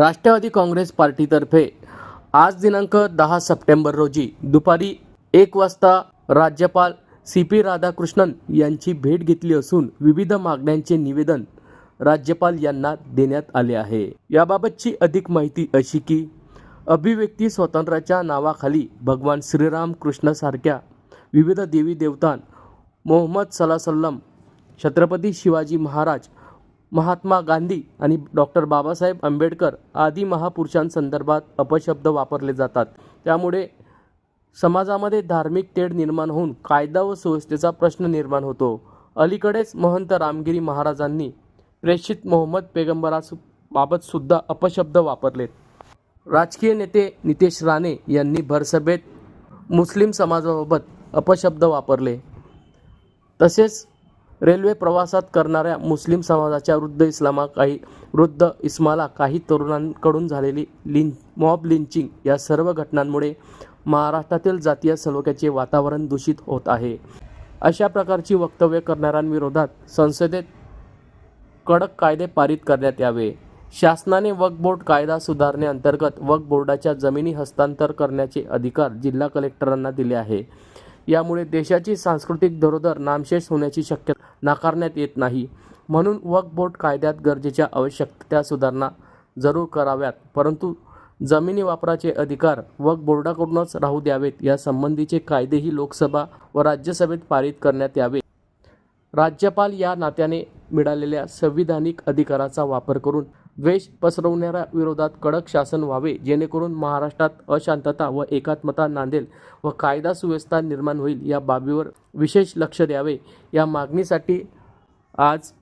राष्ट्रवादी काँग्रेस पार्टीतर्फे आज दिनांक दहा सप्टेंबर रोजी दुपारी एक वाजता राज्यपाल सी पी राधाकृष्णन यांची भेट घेतली असून विविध मागण्यांचे निवेदन राज्यपाल यांना देण्यात आले आहे. याबाबतची अधिक माहिती अशी की अभिव्यक्ती स्वातंत्र्याच्या नावाखाली भगवान श्रीराम कृष्णासारख्या विविध देवी देवतां मोहम्मद सल्लासल्लम छत्रपती शिवाजी महाराज महात्मा गांधी आणि डॉक्टर बाबासाहेब आंबेडकर आदी महापुरुषांसंदर्भात अपशब्द वापरले जातात. त्यामुळे समाजामध्ये धार्मिक तेढ निर्माण होऊन कायदा व सुव्यवस्थेचा प्रश्न निर्माण होतो. अलीकडेच महंत रामगिरी महाराजांनी प्रेषित मोहम्मद पेगंबरास बाबतसुद्धा अपशब्द वापरलेत. राजकीय नेते नितेश राणे यांनी भरसभेत मुस्लिम समाजाबाबत अपशब्द वापरले. तसेच रेल्वे प्रवासात करणाऱ्या मुस्लिम समाजाच्या वृद्ध इस्लामा काही वृद्ध इस्माला काही तरुणांकडून झालेली लिं मॉब लिंचिंग या सर्व घटनांमुळे महाराष्ट्रातील जातीय सलोख्याचे वातावरण दूषित होत आहे. अशा प्रकारची वक्तव्य करणाऱ्यांविरोधात संसदेत कडक कायदे पारित करण्यात यावे. शासनाने वक्फ बोर्ड कायदा सुधारणेअंतर्गत वक्फ बोर्डाच्या जमिनी हस्तांतर करण्याचे अधिकार जिल्हा कलेक्टरांना दिले आहे. यामुळे देशाची सांस्कृतिक धरोधर नामशेष होण्याची शक्यता नाकारण्यात येत नाही. म्हणून वक्फ बोर्ड कायद्यात गरजेच्या आवश्यकता सुधारणा जरूर कराव्यात. परंतु जमिनी वापराचे अधिकार वक्फ बोर्डाकडूनच राहू द्यावेत. यासंबंधीचे कायदेही लोकसभा व राज्यसभेत पारित करण्यात यावे. राज्यपाल या नात्याने मिळालेल्या संविधानिक अधिकाराचा वापर करून द्वेष पसरवणाऱ्या विरोधात कडक शासन व्हावे जेणेकरून महाराष्ट्रात अशांतता व एकात्मता नांदेल व कायदा सुव्यवस्था निर्माण होईल या बाबीवर विशेष लक्ष द्यावे. या मागणीसाठी आज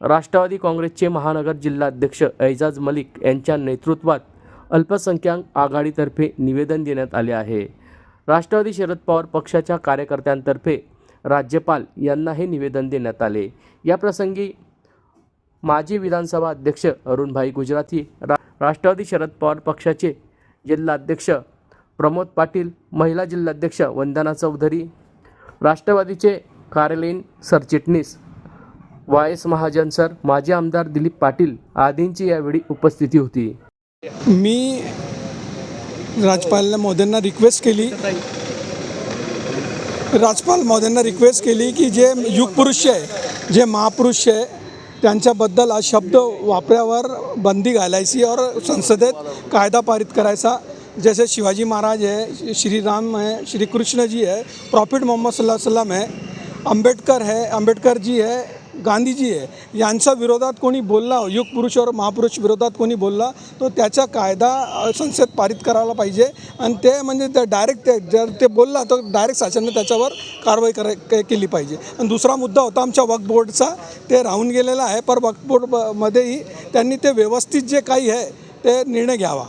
राष्ट्रवादी काँग्रेसचे महानगर जिल्हाध्यक्ष ऐजाज मलिक यांच्या नेतृत्वात अल्पसंख्याक आघाडीतर्फे निवेदन देण्यात आले आहे. राष्ट्रवादी शरद पवार पक्षाच्या कार्यकर्त्यांतर्फे राज्यपाल यांना हे निवेदन देण्यात आले. या प्रसंगी माजी विधानसभा अध्यक्ष अरुणभाई गुजराती रा राष्ट्रवादी शरद पवार पक्षाचे जिल्हाध्यक्ष प्रमोद पाटील महिला जिल्हाध्यक्ष वंदना चौधरी राष्ट्रवादीचे कार्यालयीन सरचिटणीस वाय एस महाजन सर माजी आमदार दिलीप पाटील आदींची यावेळी उपस्थिती होती. मी राजपाल मोद्यांना रिक्वेस्ट केली. राजपाल मोद्यांना रिक्वेस्ट केली की जे युगपुरुष आहे जे महापुरुष आहे त्यांच्याबद्दल हा शब्द वापरावर बंदी घालायची और संसदेत कायदा पारित करायचा. जैसे शिवाजी महाराज है श्री राम है श्री कृष्ण जी है प्रॉफिट मोहम्मद सल्लल्लाहु अलैहि वसल्लम है आंबेडकर है आंबेडकर जी है गांधीजी आहे. यांच्या विरोधात कोणी बोलला युग पुरुष महापुरुष विरोधात कोणी बोलला तो त्याचा कायदा संसद पारित करायला पाहिजे. आणि ते म्हणजे त्या डायरेक्ट ते जर ते बोलला तर डायरेक्ट शासनाने त्याच्यावर कारवाई कराय केली पाहिजे. आणि दुसरा मुद्दा होता आमच्या वक्फ बोर्डचा. ते राहून गेलेला आहे पर वक्फ बोर्डमध्येही त्यांनी ते व्यवस्थित जे काही आहे ते निर्णय घ्यावा.